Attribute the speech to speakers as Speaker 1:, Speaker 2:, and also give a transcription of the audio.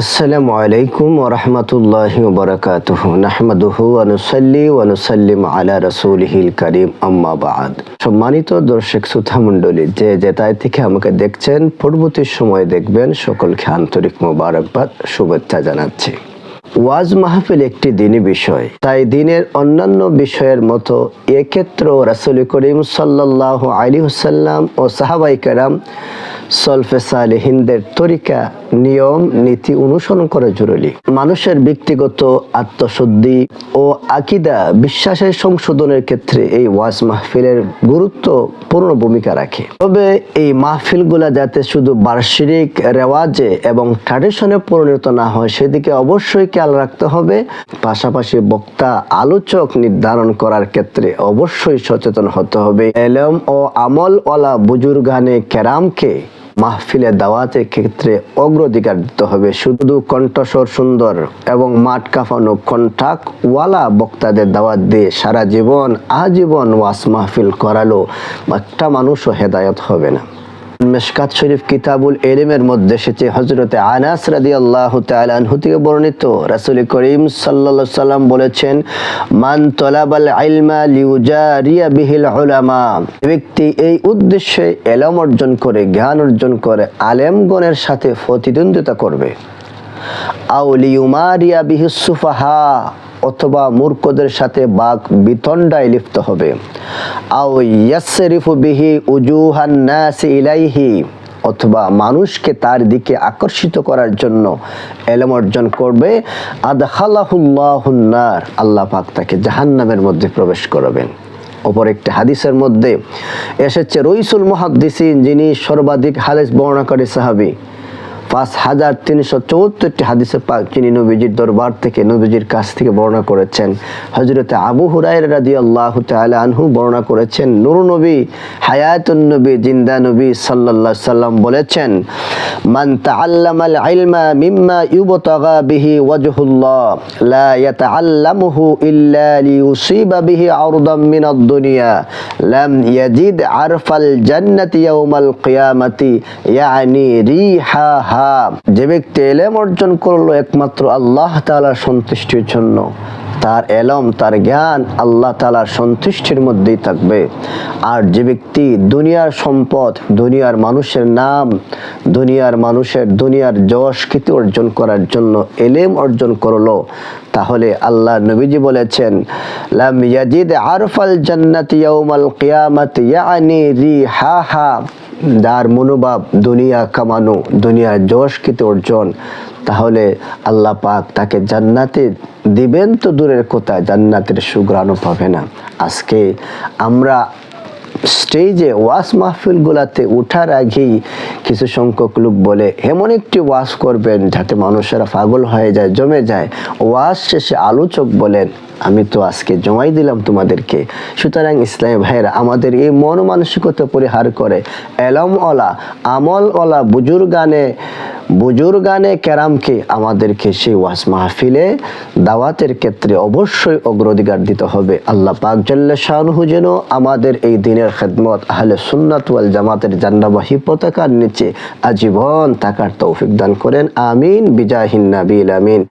Speaker 1: আসসালামু আলাইকুম ওরহমতুল্লাহ বরকাতুহ। নাহমাদুহু আনুসাল্লি ওয়ানুসাল্লিম আলা রসুলহিল করিম। আম্মাবাদ সম্মানিত দর্শক শ্রোতা মণ্ডলী, যে জেতায় থেকে আমাকে দেখছেন, পরবর্তী সময় দেখবেন সকলকে আন্তরিক মোবারকবাদ, শুভেচ্ছা জানাচ্ছি। ওয়াজ মাহফিল একটি দিনী বিষয়। তাই দিনের অন্যান্য বিষয়ের মতো এক্ষেত্রেও রাসুল করিম সাল্লাহ আলী হুসাল্লাম ও সাহাবাই কারাম সলফে সালেহিনদের তরিকা, নিয়ম, নীতি অনুসরণ করা জরুরি। মানুষের ব্যক্তিগত আত্মশুদ্ধি ও আকিদা বিশ্বাসের সংশোধনের ক্ষেত্রে এই ওয়াজ মাহফিলের গুরুত্বপূর্ণ ভূমিকা রাখে। তবে এই মাহফিলগুলা যাতে শুধু বার্ষিক রেওয়াজে এবং ট্র্যাডিশনে পরিণত না হয়, সেদিকে অবশ্যই খেয়াল রাখতে হবে। পাশাপাশি বক্তা আলোচক নির্ধারণ করার ক্ষেত্রে অবশ্যই সচেতন হতে হবে। এলম ও আমল ওয়ালা বুজুর্গানে কেরামকে মাহফিলে দাওয়াতের ক্ষেত্রে অগ্রাধিকার দিতে হবে। শুধু কণ্ঠস্বর সুন্দর এবং মাঠ কাঁপানো কণ্ঠাক ওয়ালা বক্তাদের দাওয়াত দিয়ে সারা জীবন আজীবন ওয়াস মাহফিল করালো একটা মানুষও হেদায়ত হবে না। মেশকাত শরীফ কিতাবুল এলিমের মধ্যে এসেছে হজরতে আনাস রাদি আল্লাহ তালহু থেকে বর্ণিত। রাসুল করিম সাল্লা সাল্লাম বলেছেন, মান তলাবাল আইলমা লিউজারিয়া বিহিল উলামা ব্যক্তি এই উদ্দেশ্যে এলম অর্জন করে, জ্ঞান অর্জন করে, আলেমগণের সাথে প্রতিদ্বন্দ্বিতা করবে। আউলিউমারিয়া বিহি সুফাহা, অথবা মূর্খদের সাথে বাক বিতণ্ডায় লিপ্ত হবে। আও ইয়াসরিফু বিহি উজুহান নাস ইলাইহি, অথবা মানুষকে তার দিকে আকর্ষিত করার জন্য এলম অর্জন করবে। আদখালাহুল্লাহুন্নার আল্লাহ পাক তাকে জাহান্নামের মধ্যে প্রবেশ করবেন। অপর একটি হাদিসের মধ্যে এসেছে রইসুল মুহাদ্দিসিন যিনি সর্বাধিক হাদিস বর্ণনাকারী সাহাবী। পাঁচ হাজার তিনশো চৌত্তরটি হাদিসে পাক যিনি নবীজির দরবার থেকে, নবীজির কাছ থেকে বর্ণনা করেছেন। হজরতে আবু হুরাই রাদি আল্লাহ আনহু বর্ণনা করেছেন, নুর নবী, হায়াতুন নবী, জিন্দা নবী সাল্লাল্লাহু সাল্লাম বলেছেন, মান তাআল্লামাল ইলমা মিম্মা ইউবতাগা বিহি ওয়াজহুল্লাহ, লা ইয়াতাআল্লামুহু ইল্লা লিইউসিবা বিহি আরদাম মিনাদ দুনিয়া, লাম ইয়াজিদ আরফাল জান্নাতি ইয়াউমাল কিয়ামাতি, ইয়ানি রিহা হা যে ব্যক্তি এলেম অর্জন করল একমাত্র আল্লাহ তাআলার সন্তুষ্টির জন্য, তার এলম, তার জ্ঞান আল্লাহ তালার সন্তুষ্টির মধ্যেই থাকবে। আর যে ব্যক্তি দুনিয়ার সম্পদ, দুনিয়ার মানুষের নাম, দুনিয়ার মানুষের, দুনিয়ার যশ খ্যাতি অর্জন করার জন্য এলেম অর্জন করল, তাহলে আল্লাহ নবীজি বলেছেন, লাম আরফাল জান্নাতি ইয়াউমাল কিয়ামাতি, ইয়ানি রিহাহা। যার মনোভাব দুনিয়া কামানো, দুনিয়ার যশ খ্যাতি অর্জন, তাহলে আল্লাহ পাক তাকে জান্নাতে দিবেন তো দূরের কথা, জান্নাতের সুগ্রাণও পাবে না। আজকে আমরা স্টেজে ওয়াস মাহফিলগুলাতে ওঠার আগেই কিছু সংখ্যক লোক বলে, এমন একটি ওয়াজ করবেন যাতে মানুষেরা পাগল হয়ে যায়, জমে যায়। ওয়াজ শেষে আলোচক বলেন আমি তো আজকে জমাই দিলাম তোমাদেরকে। সুতরাং ইসলামী ভাইয়েরা, আমাদের এই মন মানসিকতা পরিহার করে। এলম ওলা, আমল ওলা, বুজুর্গানে বুজুর্গানে ক্যারামকে আমাদেরকে সেই ওয়াজ মাহফিলে দাওয়াতের ক্ষেত্রে অবশ্যই অগ্রাধিকার দিতে হবে। আল্লাহ পাক জাল্লা শাহরুহু যেন আমাদের এই দিনের খেদমত আহলে সুন্নাত ওয়াল জামাতের জান্নাবাহী পতাকার নিচে আজীবন থাকার তৌফিক দান করেন। আমিন। বিজাহিন নাবিল আমিন।